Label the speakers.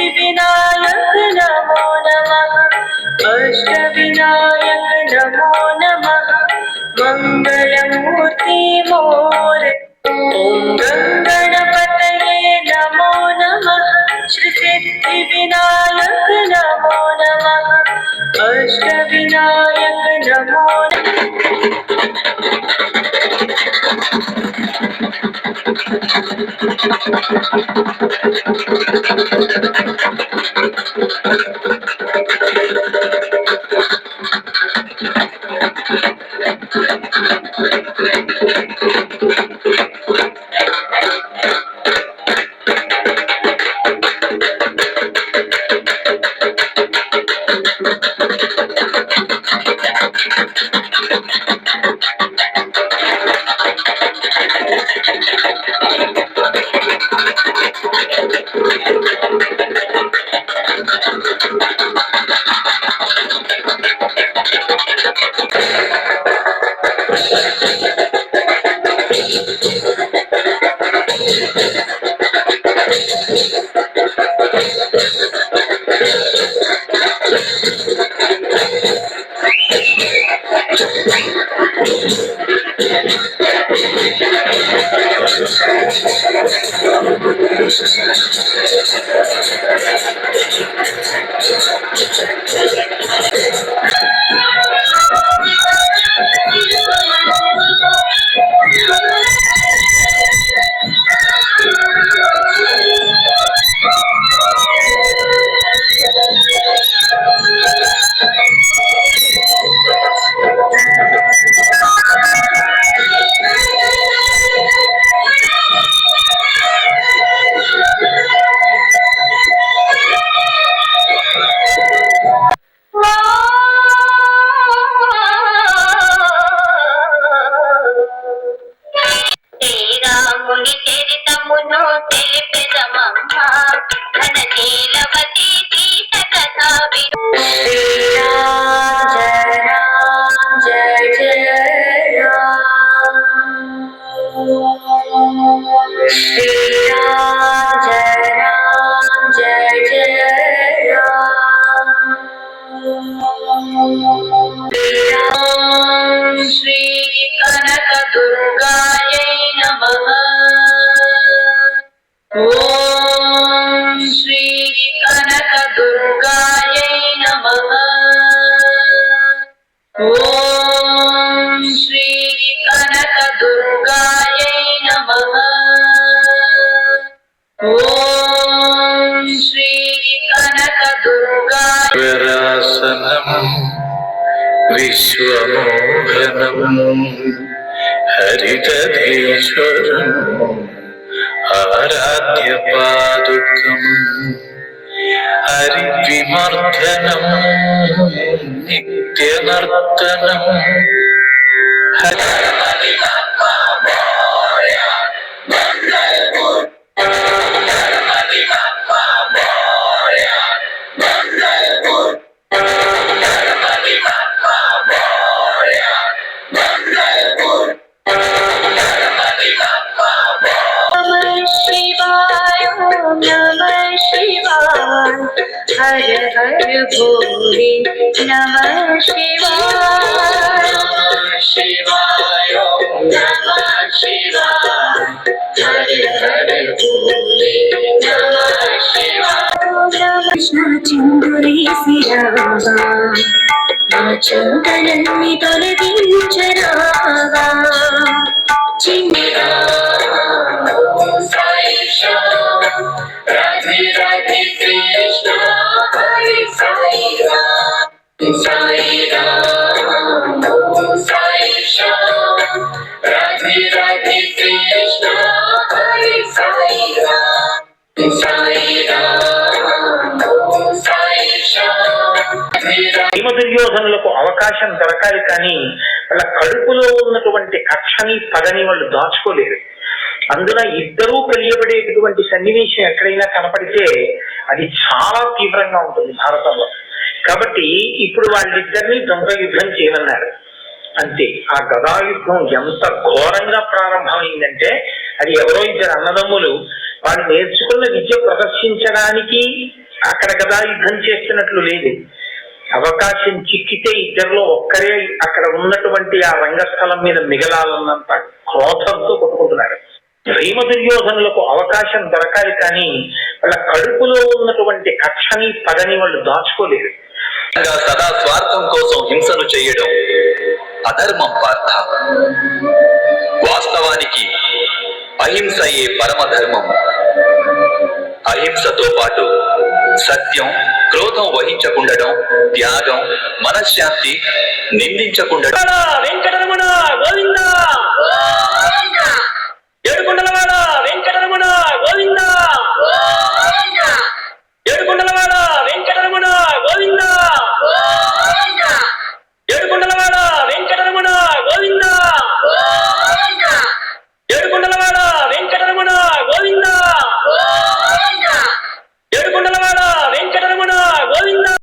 Speaker 1: सिद्धिविनायक नमो नमः अष्टविनायक नमो नमः मङ्गलमूर्ति मोर ॐ गङ्गणपतये नमो नमः श्रीसिद्धिविनायक नमो नमः अष्टविनायक नमो नमः
Speaker 2: Thank you. Gracias.
Speaker 1: श्रीराम जय राम जय जय राम श्रीराम श्री कनक दुर्गायै नमः ॐ श्री कनकदुर्गायै नमः ॐ
Speaker 3: വിശ്വമോഹനം ഹരിതീശ്വരം
Speaker 1: ആരാധ്യ പാദുക്കം ഹരിവിമർദ്ദനം നിത്യനർത്തനം ഹരി हर हर भोले नमः शिवाय
Speaker 3: శివాయ
Speaker 1: नमः शिवाय हर हर भोले नमः शिवाय కృష్ణ చిందురేసి రావా నా చింతనన్ని తొలగించరావా
Speaker 4: భీమ దుర్యోధనులకు అవకాశం దొరకాలి కానీ వాళ్ళ కడుపులో ఉన్నటువంటి కక్షని పగని వాళ్ళు దాచుకోలేరు. అందున ఇద్దరూ కలియబడేటటువంటి సన్నివేశం ఎక్కడైనా కనపడితే అది చాలా తీవ్రంగా ఉంటుంది భారతంలో. కాబట్టి ఇప్పుడు వాళ్ళిద్దరిని ద్వంద్వ యుద్ధం చేయమన్నారు. అంతే. ఆ గదాయుద్ధం ఎంత ఘోరంగా ప్రారంభమైందంటే అది ఎవరో ఇద్దరు అన్నదమ్ములు వాళ్ళు నేర్చుకున్న విద్య ప్రదర్శించడానికి అక్కడ గదా యుద్ధం చేస్తున్నట్లు లేదు. అవకాశం చిక్కితే ఇద్దరిలో ఒక్కరే అక్కడ ఉన్నటువంటి ఆ రంగస్థలం మీద మిగలాలన్నంత క్రోధంతో కొట్టుకుంటున్నారు. భీమ దుర్యోధనులకు అవకాశం దొరకాలి కానీ వాళ్ళ కడుపులో ఉన్నటువంటి కక్షని పగని వాళ్ళు దాచుకోలేరు.
Speaker 5: సదా స్వార్థం కోసం హింసను చేయడం అధర్మం పార్థ వాస్తవానికి అహింసయే పరమధర్మం అహింసతో పాటు సత్యం క్రోధం వహించకుండడం త్యాగం మనశ్శాంతి నిందించకుండా